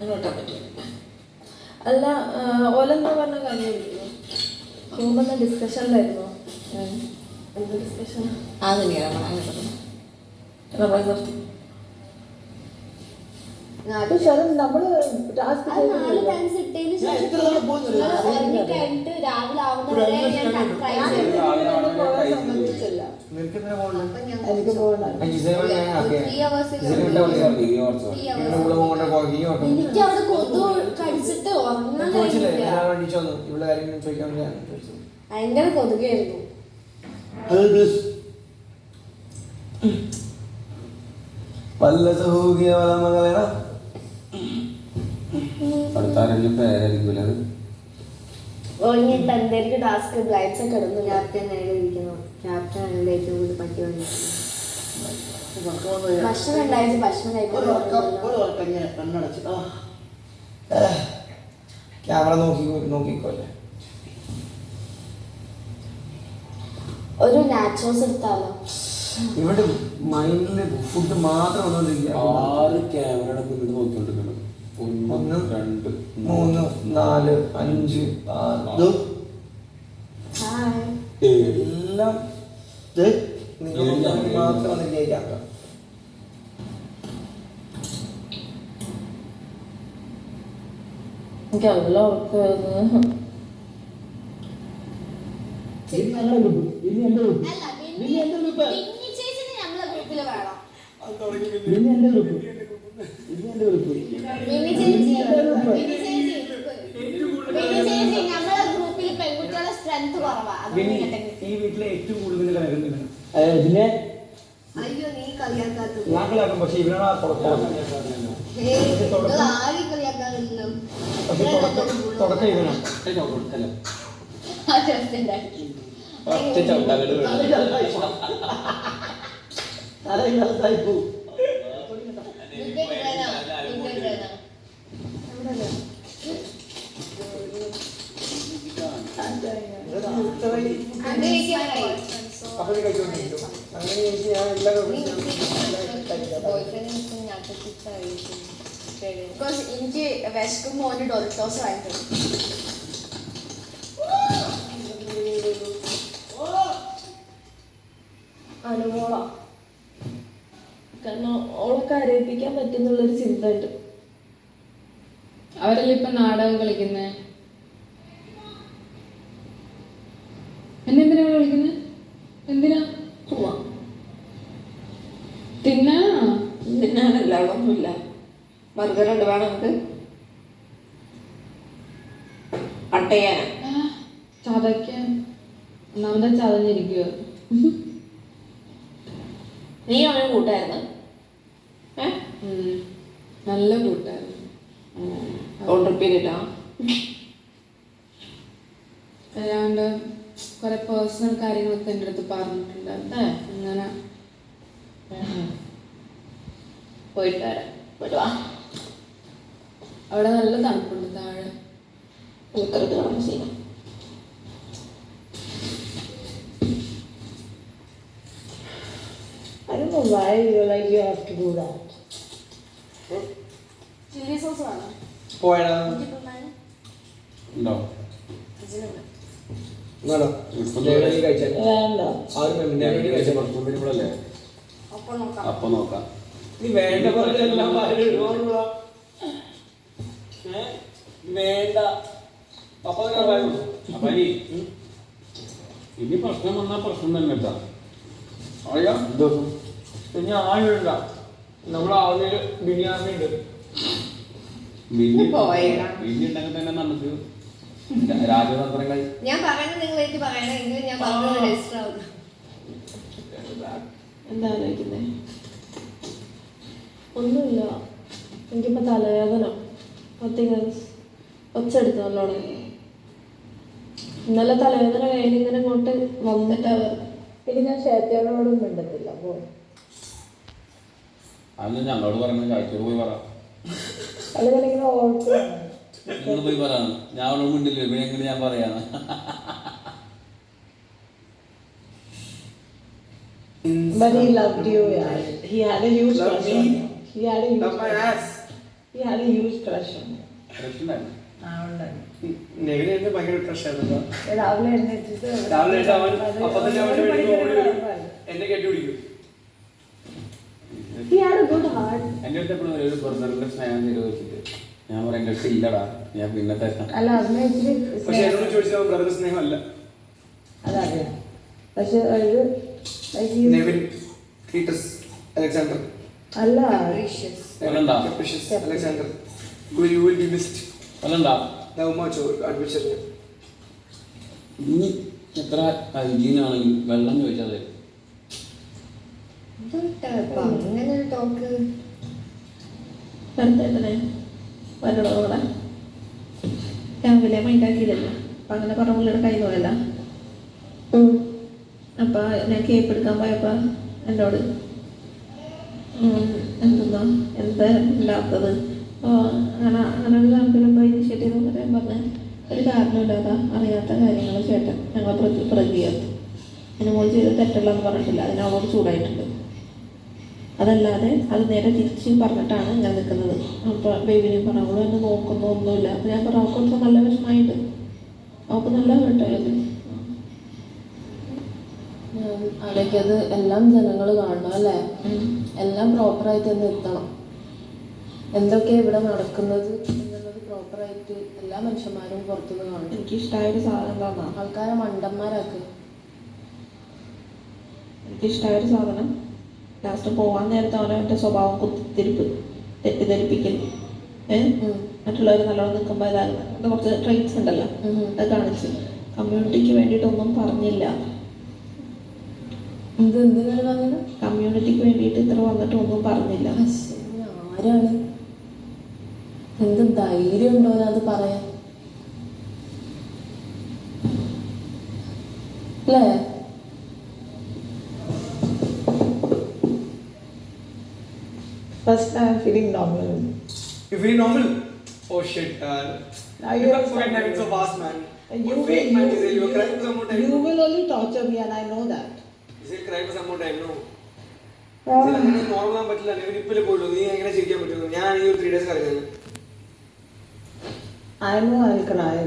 അങ്ങനെ ഓട്ടാൻ പറ്റും. അല്ല ഓലെന്താ പറഞ്ഞ കാര്യം? പോകുന്ന ഡിസ്കഷനിലായിരുന്നു എന്ത് ഡിസ്കഷൻ ആ തന്നെയാണ് നമ്മളെ നിർത്തി പക്ഷെ ശരം നമ്മൾ ടാസ്ക് അത് നാല് ടൈംസ് ഇട്ടതിന് ഞാൻ ശേഷം കഴിഞ്ഞിട്ട് രാവിലെ ആവുന്നവരെ ഞാൻ ട്രൈ ചെയ്തു. എനിക്ക് പോകണം എനിക്ക് അവിടെ കൊതു കടിച്ചിട്ട് ഉറങ്ങാൻ കഴിഞ്ഞില്ല ഭയങ്കര കൊതുകായിരുന്നു. വല്ല സഹൂകിയ വല മകളേണ അടുത്താരെങ്കിലും പേരായിരിക്കും അത്? ടാസ്ക് ബ്ലൈറ്റ്സ് നേരെ ഇരിക്കുന്നു. ക്യാപ്റ്റൻ ഏറ്റവും കൂടുതൽ വന്നിരിക്കുന്നു. ഭക്ഷണം ഉണ്ടായിട്ട് ഭക്ഷണം ക്യാമറ നോക്കി നോക്കിക്കോല്ലേ ഒരു നാച്ചോസ് എടുത്താലോ? ഇവിടെ മൈൻഡിൽ ഫുഡ് മാത്രം ആറ് ക്യാമറ മുന്നിൽ നോക്കിക്കൊണ്ടിരിക്കണം. ഒന്ന്, രണ്ട് മൂന്ന് നാല് അഞ്ച് ഏഴ് എല്ലാം നിങ്ങൾ. മാത്രം വന്നിരിക്കുക ക്യാമറ എനിക്ക് നല്ല ഉറക്കമായിരുന്നു അല്ല പിന്നെ ചേച്ചി നമ്മളെ ഗ്രൂപ്പിൽ വേണം. ഗ്രൂപ്പിൽ പെൺകുട്ടികളുടെ സ്ട്രെങ്ത് കുറവാ അതൊന്നും കേട്ടെങ്കിൽ ഈ വീട്ടിലെ ഏറ്റവും കൂടുതൽ പിന്നെ ഞാൻ കളിയാക്കും പക്ഷെ കളിയാക്കാറില്ലല്ലോ പക്ഷെ തുടക്കം ഇവനാണ് ഒറ്റ ചവിട്ടാകട് ഞാൻ എല്ലാ ബിക്കോസ് എനിക്ക് വിശക്കുമ്പോൾ ഒരു ഡൊറിറ്റോസ് വാങ്ങിക്കും കരയിപ്പിക്കാൻ പറ്റുന്നുള്ളൊരു ചിന്ത ഉണ്ട്. അവരല്ലേ ഇപ്പൊ നാടകം കളിക്കുന്നേ? എന്നെ എന്തിനാ ഇവിടെ എന്തിനാ? എന്തിനാ തിന്നാ? തിന്നാനല്ല അവിടെ ഒന്നുമില്ല ബർഗർ ഉണ്ട് വേണം നമുക്ക്. അട്ടയാന. ചതയ്ക്കാൻ. ഒന്നാമത്തെ ചതഞ്ഞിരിക്കുക നീ അവനെ കൂട്ടായിരുന്നു? നല്ല കൂട്ടായിരുന്നു. ഓർഡർ അല്ലാണ്ട് കുറെ പേഴ്സണൽ കാര്യങ്ങളൊക്കെ എന്റെ അടുത്ത് പറഞ്ഞിട്ടുണ്ട്. അങ്ങനെ. പോയിട്ട് വരാം. പോയിട്ട് വാ. അവിടെ നല്ല തണുപ്പുണ്ട് താഴെ. കിടന്ന Seena do that. Chilli sauce വേണം? പോയടാ. ഉണ്ടോ അപ്പൊ നോക്കാം. നീ വേണ്ട പറഞ്ഞെല്ലാം വേണ്ട. അപ്പൊ ഇനി ഇനി പ്രശ്നം വന്നാ പ്രശ്നം തന്നെ കേട്ടാ. അറിയാം എന്തോ പിന്നെ പോയേടാ. തന്നെ നമുക്ക് രാജതന്ത്രങ്ങൾ. ഞാൻ പറയുന്നത് നിങ്ങൾ എനിക്ക് പറയണം. എങ്കിലും ഞാൻ പറഞ്ഞത് രജിസ്റ്റർ ആവും. എന്താ ആലോചിക്കുന്നേ? ഒന്നുമില്ല. എനിക്കിപ്പോൾ തലവേദന. ഒത്തിരി ഒച്ചെടുത്തു നല്ലോണം ഇന്നലെ തലവേദന കഴിഞ്ഞ് ഇങ്ങനെ ഇങ്ങോട്ട് വന്നിട്ടാ പിന്നെ ഞാൻ ക്ഷേത്രയോടും മിണ്ടത്തില്ല. അപ്പോൾ അതൊന്നും ഞങ്ങളോട് പറഞ്ഞു ചായച്ചോട് പോയി പറ നിങ്ങൾ പോയി പറ ഞാൻ അവളോട് മിണ്ടില്ല പിന്നെ എങ്ങനെ ഞാൻ പറയാന്ന് But he loved you, yeah. He had a huge Loved crush on you. He had a huge Love my crush. ass. He had a huge crush on me. പ്രശ്നമായിരുന്നു ആ, ഉണ്ടായിരുന്നു. നെവിന് ഭയങ്കര പ്രശ്നമായിരുന്നു രാവിലെ എഴുന്നേറ്റിട്ട് രാവിലെ എഴുന്നേറ്റ് അവൻ അപ്പൊ തന്നെ അവന്റെ ഒരു വീട്ടിൽ മണിക്കൂർ ഓടി വരും. കിടക്കുമായിരുന്നു. എന്നെ കെട്ടി പിടിക്കും He had a good heart. എന്റെ അടുത്ത് എപ്പോഴും ഒരു ബ്രദറിന്റെ സ്നേഹം നിരോധിച്ചിട്ട്. ഞാൻ പറയും എന്റെ അടുത്ത് ഇല്ലടാ ഞാൻ പിന്നെ തരാം. അല്ല അതിനെ ഇച്ചിരി പക്ഷെ എന്നോട് സ്നേഹം- ചോദിച്ചാൽ ബ്രദർ സ്നേഹമല്ല. അതറിയാം. പക്ഷെ ഇത് like he- Nevin Cleetus Alexander അല്ല. അല്ലണ്ടാ Capricious Alexander you will be missed. അല്ലണ്ടാ ലവ് മച്ച് അഡ്മിഷൻ ഇനി എത്ര ഹൈജീനാണെങ്കിൽ വെള്ളം ചോദിച്ചാൽ തരും അങ്ങനെ ഒരു ടോക്ക് വെറുതെ വരണോ അവിടെ രാവിലെ മൈൻഡാക്കിയില്ലല്ലോ അപ്പം അങ്ങനെ പറഞ്ഞ പുള്ളിയുടെ കൈ പോയല്ല അപ്പം ഞാൻ കേപ്പ് എടുക്കാൻ പോയപ്പോൾ എന്നോട് എന്തെന്നാ? എന്താ ഇല്ലാത്തത്? അപ്പോൾ അങ്ങനെ അങ്ങനെ ഒരു താല്പര്യം ഇനിഷ്യേറ്റീവ് എന്ന് പറയാൻ പറഞ്ഞ. ഒരു കാരണമില്ലാതെ അറിയാത്ത കാര്യങ്ങൾ ചേട്ടൻ ഞങ്ങൾ പ്രതി പ്രതിയാണ് അതിന് മോൾ ചെയ്ത് തെറ്റല്ലെന്ന് പറഞ്ഞിട്ടില്ല. അതിനോട് ചൂടായിട്ടുണ്ട്. അതല്ലാതെ അത് നേരെ തിരിച്ച് പറഞ്ഞിട്ടാണ് ഞാൻ നിൽക്കുന്നത്. അപ്പോൾ ബേബിനെയും പറഞ്ഞോളൂ അവൾ എന്നെ നോക്കുന്നു ഒന്നുമില്ല. അപ്പോൾ ഞാൻ പറഞ്ഞു അവൾക്ക് നല്ല വിഷമമായിട്ട് അവൾക്ക് നല്ല കേട്ടായിരുന്നു അവിടേക്കത് എല്ലാം ജനങ്ങൾ കാണണം അല്ലേ? എല്ലാം പ്രോപ്പറായിട്ട് തന്നെ എത്തണം. എന്തൊക്കെ ഇവിടെ നടക്കുന്നത് എന്നുള്ളത് പ്രോപ്പറായിട്ട് എല്ലാ മനുഷ്യന്മാരും പുറത്തുനിന്ന് കാണണം. എനിക്ക് ഇഷ്ടമായ ഒരു സാധനം കാണാം ആൾക്കാരെ മണ്ടന്മാരാക്കുക എനിക്ക് ഇഷ്ടമായ ഒരു സാധനം ലാസ്റ്റ് പോകാൻ നേരത്തെ അവനവന്റെ സ്വഭാവം കുത്തിത്തിരിപ്പ് തെറ്റിദ്ധരിപ്പിക്കൽ. മറ്റുള്ളവർ നല്ലോണം നിൽക്കുമ്പോൾ ഇതാകുന്നത് അത് കുറച്ച് ട്രെയിറ്റ്സ് ഉണ്ടല്ലോ. അത് കാണിച്ച്. കമ്മ്യൂണിറ്റിക്ക് വേണ്ടിയിട്ടൊന്നും പറഞ്ഞില്ല. കമ്മ്യൂണിറ്റിക്ക് വേണ്ടിയിട്ട് ഇത്ര വന്നിട്ട് ഒന്നും പറഞ്ഞില്ല ആരാണ്? എന്ത് ധൈര്യം ഉണ്ടോ അത് പറയാൻ? അല്ലേ? First I'm feeling normal. You feel normal? Oh shit, uh, Now you you can't are forget normal. having so fast, man. And you You will, fake man, you, you were crying for some more time. you will only torture me and I know that. You said cry for some more time, no? Ah. ഇതിൽ അങ്ങനെ normal ആകാൻ പറ്റില്ല നെവിൻ ഇപ്പല്ലേ പോയിട്ടു നീ എങ്ങനെ ചിരിക്കാൻ പറ്റുള്ളൂ ഞാൻ ഈ ഒരു ത്രീ ഡേയ്സ് കറങ്ങുന്നത് I know I'll cry.